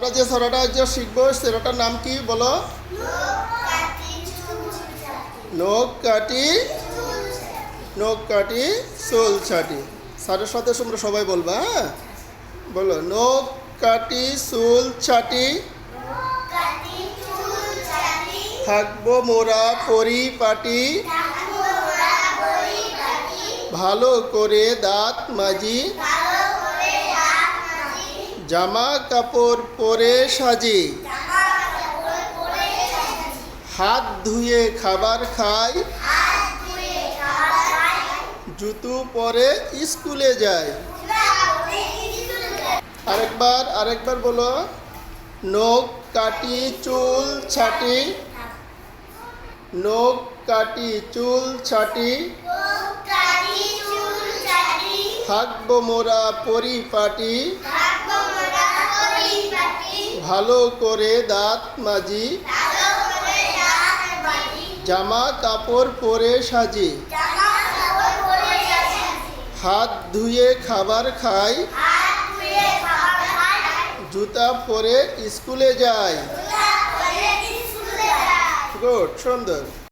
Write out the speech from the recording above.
আমরা যে ছড়াটা আজ শিখব সেটার নাম কি বলো? নখ কাটি নখ কাটি চুল ছাটি। স্যারের সাথে তোমরা সবাই বলবা হ্যাঁ? বলো, নখ কাটি চুল ছাটি। থাকব মোরা পরিপাটি ভালো করে দাঁত মাজি। জামা কাপড় পরে সাজি। হাত ধুয়ে খাবার খাই। জুতো পরে স্কুলে যায় আরেকবার আরেকবার বলো। নখ কাটি চুল ছাটি। নখ কাটি চুল ছাটি। থাকব মোরা পরিপাটি। ভালো করে দাঁত মাজি। জামা কাপড় পরে সাজি। হাত ধুয়ে খাবার খাই। জুতা পরে স্কুলে যাই। গুড সুন্দর।